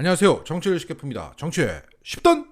안녕하세요. 정치를 쉽게 풉니다. 정치의 10던!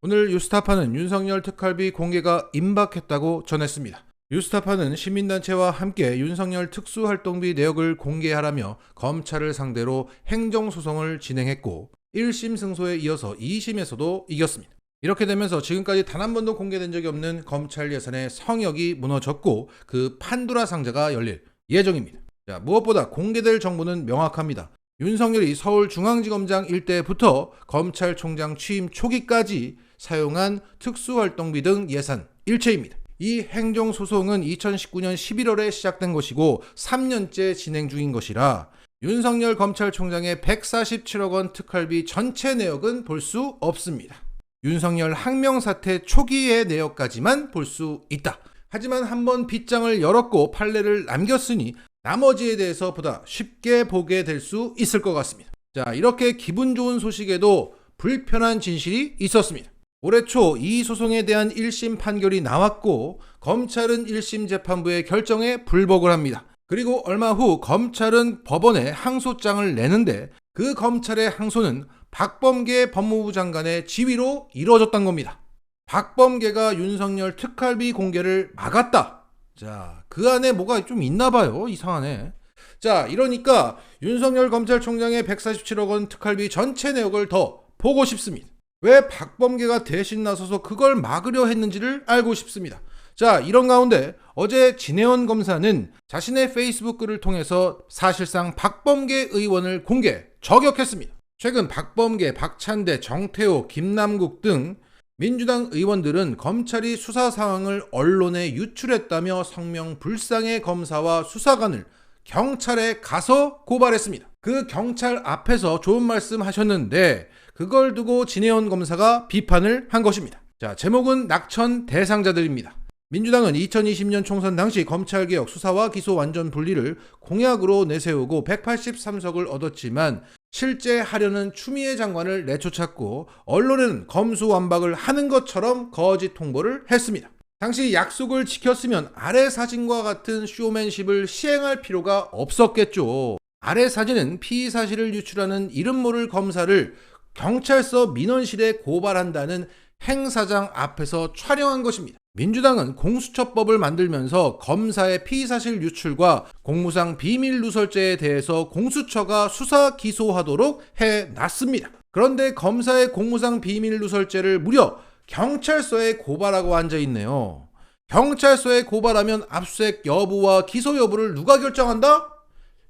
오늘 유스타파는 윤석열 특활비 공개가 임박했다고 전했습니다. 유스타파는 시민단체와 함께 윤석열 특수활동비 내역을 공개하라며 검찰을 상대로 행정소송을 진행했고 1심 승소에 이어서 2심에서도 이겼습니다. 이렇게 되면서 지금까지 단 한 번도 공개된 적이 없는 검찰 예산의 성역이 무너졌고 그 판도라 상자가 열릴 예정입니다. 자, 무엇보다 공개될 정보는 명확합니다. 윤석열이 서울중앙지검장 일대부터 검찰총장 취임 초기까지 사용한 특수활동비 등 예산 일체입니다. 이 행정소송은 2019년 11월에 시작된 것이고 3년째 진행 중인 것이라 윤석열 검찰총장의 147억 원 특활비 전체 내역은 볼 수 없습니다. 윤석열 항명 사태 초기의 내역까지만 볼 수 있다. 하지만 한번 빗장을 열었고 판례를 남겼으니 나머지에 대해서 보다 쉽게 보게 될 수 있을 것 같습니다. 자, 이렇게 기분 좋은 소식에도 불편한 진실이 있었습니다. 올해 초 이 소송에 대한 1심 판결이 나왔고 검찰은 1심 재판부의 결정에 불복을 합니다. 그리고 얼마 후 검찰은 법원에 항소장을 내는데 그 검찰의 항소는 박범계 법무부 장관의 지위로 이루어졌던 겁니다. 박범계가 윤석열 특활비 공개를 막았다. 자, 그 안에 뭐가 좀 있나 봐요. 이상하네. 자, 이러니까 윤석열 검찰총장의 147억 원 특활비 전체 내역을 더 보고 싶습니다. 왜 박범계가 대신 나서서 그걸 막으려 했는지를 알고 싶습니다. 자, 이런 가운데 어제 진혜원 검사는 자신의 페이스북 글을 통해서 사실상 박범계 의원을 공개 저격했습니다. 최근 박범계, 박찬대, 정태호, 김남국 등 민주당 의원들은 검찰이 수사 상황을 언론에 유출했다며 성명 불상의 검사와 수사관을 경찰에 가서 고발했습니다. 그 경찰 앞에서 좋은 말씀 하셨는데 그걸 두고 진혜원 검사가 비판을 한 것입니다. 자, 제목은 낙천 대상자들입니다. 민주당은 2020년 총선 당시 검찰개혁 수사와 기소 완전 분리를 공약으로 내세우고 183석을 얻었지만 실제 하려는 추미애 장관을 내쫓았고 언론은 검수완박을 하는 것처럼 거짓 통보를 했습니다. 당시 약속을 지켰으면 아래 사진과 같은 쇼맨십을 시행할 필요가 없었겠죠. 아래 사진은 피의 사실을 유출하는 이름 모를 검사를 경찰서 민원실에 고발한다는 행사장 앞에서 촬영한 것입니다. 민주당은 공수처법을 만들면서 검사의 피의사실 유출과 공무상 비밀 누설죄에 대해서 공수처가 수사 기소하도록 해 놨습니다. 그런데 검사의 공무상 비밀 누설죄를 무려 경찰서에 고발하고 앉아 있네요. 경찰서에 고발하면 압수수색 여부와 기소 여부를 누가 결정한다?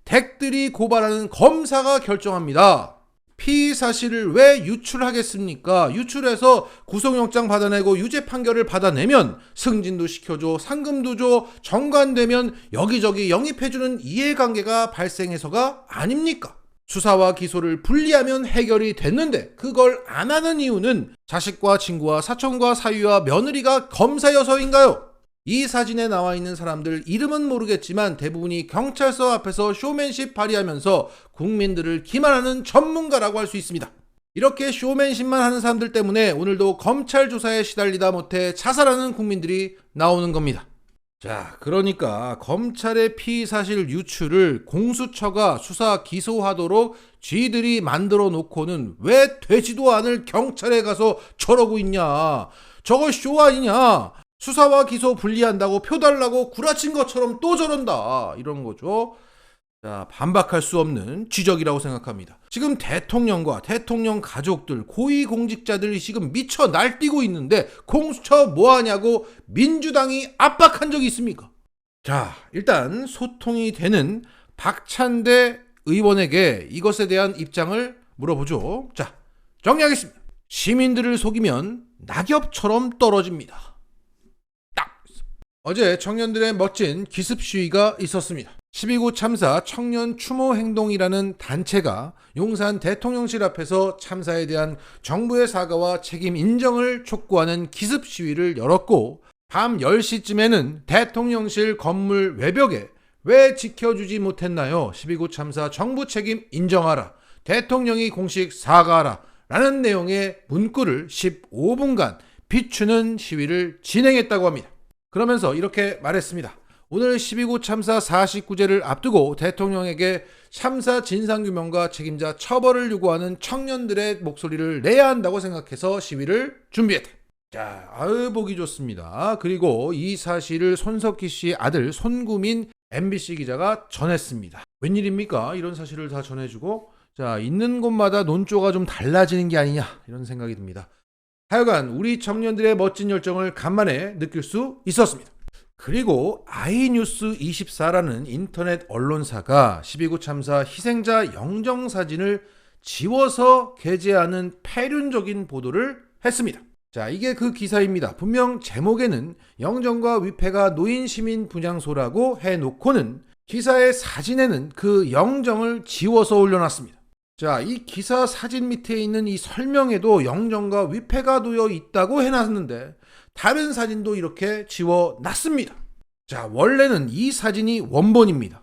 댁들이 고발하는 검사가 결정합니다. 피의 사실을 왜 유출하겠습니까? 유출해서 구속영장 받아내고 유죄 판결을 받아내면 승진도 시켜줘, 상금도 줘, 정관되면 여기저기 영입해주는 이해관계가 발생해서가 아닙니까? 수사와 기소를 분리하면 해결이 됐는데 그걸 안 하는 이유는 자식과 친구와 사촌과 사위와 며느리가 검사여서인가요? 이 사진에 나와 있는 사람들 이름은 모르겠지만 대부분이 경찰서 앞에서 쇼맨십 발휘하면서 국민들을 기만하는 전문가라고 할 수 있습니다. 이렇게 쇼맨십만 하는 사람들 때문에 오늘도 검찰 조사에 시달리다 못해 자살하는 국민들이 나오는 겁니다. 자, 그러니까 검찰의 피의 사실 유출을 공수처가 수사 기소하도록 쥐들이 만들어 놓고는 왜 되지도 않을 경찰에 가서 저러고 있냐? 저거 쇼 아니냐? 수사와 기소 분리한다고 표 달라고 구라친 것처럼 또 저런다. 이런 거죠. 자, 반박할 수 없는 지적이라고 생각합니다. 지금 대통령과 대통령 가족들, 고위공직자들이 지금 미쳐 날뛰고 있는데 공수처 뭐 하냐고 민주당이 압박한 적이 있습니까? 자, 일단 소통이 되는 박찬대 의원에게 이것에 대한 입장을 물어보죠. 자, 정리하겠습니다. 시민들을 속이면 낙엽처럼 떨어집니다. 어제 청년들의 멋진 기습 시위가 있었습니다. 12구 참사 청년 추모 행동이라는 단체가 용산 대통령실 앞에서 참사에 대한 정부의 사과와 책임 인정을 촉구하는 기습 시위를 열었고 밤 10시쯤에는 대통령실 건물 외벽에 왜 지켜주지 못했나요? 12구 참사 정부 책임 인정하라. 대통령이 공식 사과하라. 라는 내용의 문구를 15분간 비추는 시위를 진행했다고 합니다. 그러면서 이렇게 말했습니다. 오늘 12구 참사 49제를 앞두고 대통령에게 참사 진상규명과 책임자 처벌을 요구하는 청년들의 목소리를 내야 한다고 생각해서 시위를 준비했다. 자, 아유 보기 좋습니다. 그리고 이 사실을 손석희 씨 아들 손구민 MBC 기자가 전했습니다. 웬일입니까? 이런 사실을 다 전해주고 자 있는 곳마다 논조가 좀 달라지는 게 아니냐 이런 생각이 듭니다. 하여간 우리 청년들의 멋진 열정을 간만에 느낄 수 있었습니다. 그리고 아이뉴스 24라는 인터넷 언론사가 12구 참사 희생자 영정 사진을 지워서 게재하는 폐륜적인 보도를 했습니다. 자, 이게 그 기사입니다. 분명 제목에는 영정과 위패가 노인 시민 분향소라고 해놓고는 기사의 사진에는 그 영정을 지워서 올려놨습니다. 자, 이 기사 사진 밑에 있는 이 설명에도 영정과 위패가 놓여 있다고 해놨는데 다른 사진도 이렇게 지워놨습니다. 자, 원래는 이 사진이 원본입니다.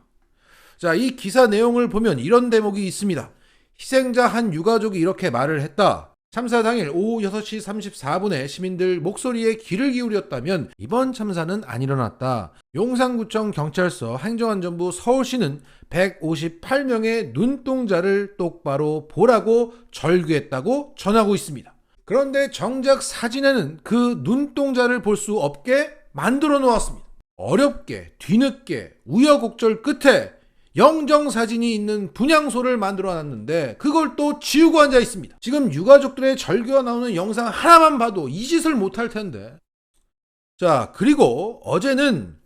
자, 이 기사 내용을 보면 이런 대목이 있습니다. 희생자 한 유가족이 이렇게 말을 했다. 참사 당일 오후 6시 34분에 시민들 목소리에 귀를 기울였다면 이번 참사는 안 일어났다. 용산구청 경찰서 행정안전부 서울시는 158명의 눈동자를 똑바로 보라고 절규했다고 전하고 있습니다. 그런데 정작 사진에는 그 눈동자를 볼 수 없게 만들어 놓았습니다. 어렵게 뒤늦게 우여곡절 끝에 영정 사진이 있는 분향소를 만들어 놨는데 그걸 또 지우고 앉아 있습니다. 지금 유가족들의 절규가 나오는 영상 하나만 봐도 이 짓을 못할 텐데. 자, 그리고 어제는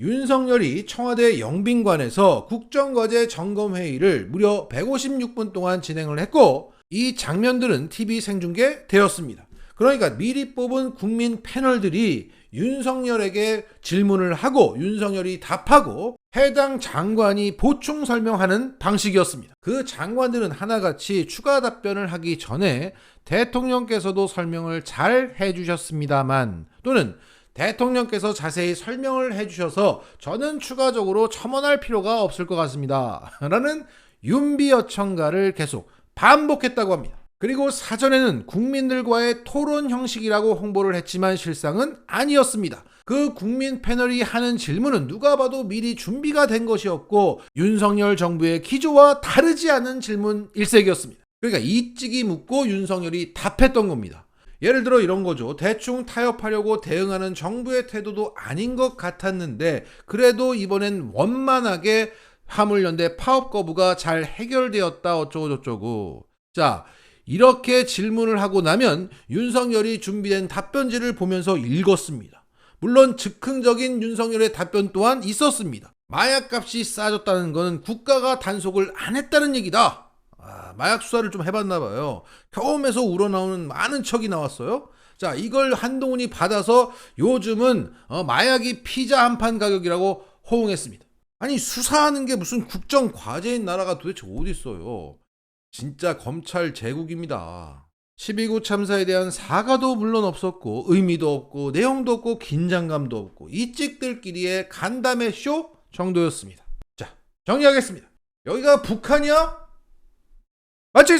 윤석열이 청와대 영빈관에서 국정과제 점검회의를 무려 156분 동안 진행을 했고 이 장면들은 TV 생중계 되었습니다. 그러니까 미리 뽑은 국민 패널들이 윤석열에게 질문을 하고 윤석열이 답하고 해당 장관이 보충 설명하는 방식이었습니다. 그 장관들은 하나같이 추가 답변을 하기 전에 대통령께서도 설명을 잘 해주셨습니다만 또는 대통령께서 자세히 설명을 해주셔서 저는 추가적으로 첨언할 필요가 없을 것 같습니다. 라는 윤비어청가를 계속 반복했다고 합니다. 그리고 사전에는 국민들과의 토론 형식이라고 홍보를 했지만 실상은 아니었습니다. 그 국민 패널이 하는 질문은 누가 봐도 미리 준비가 된 것이었고 윤석열 정부의 기조와 다르지 않은 질문 일색이었습니다. 그러니까 이찍이 묻고 윤석열이 답했던 겁니다. 예를 들어 이런 거죠. 대충 타협하려고 대응하는 정부의 태도도 아닌 것 같았는데 그래도 이번엔 원만하게 화물연대 파업 거부가 잘 해결되었다 어쩌고저쩌고. 자, 이렇게 질문을 하고 나면 윤석열이 준비된 답변지를 보면서 읽었습니다. 물론 즉흥적인 윤석열의 답변 또한 있었습니다. 마약값이 싸졌다는 것은 국가가 단속을 안 했다는 얘기다. 아, 마약 수사를 좀 해봤나 봐요. 경험에서 우러나오는 많은 척이 나왔어요. 자, 이걸 한동훈이 받아서 요즘은 어, 마약이 피자 한 판 가격이라고 호응했습니다. 아니 수사하는 게 무슨 국정 과제인 나라가 도대체 어디 있어요? 진짜 검찰 제국입니다. 12구 참사에 대한 사과도 물론 없었고 의미도 없고 내용도 없고 긴장감도 없고 이 찍들끼리의 간담회 쇼 정도였습니다. 자 정리하겠습니다. 여기가 북한이야? 맞죠?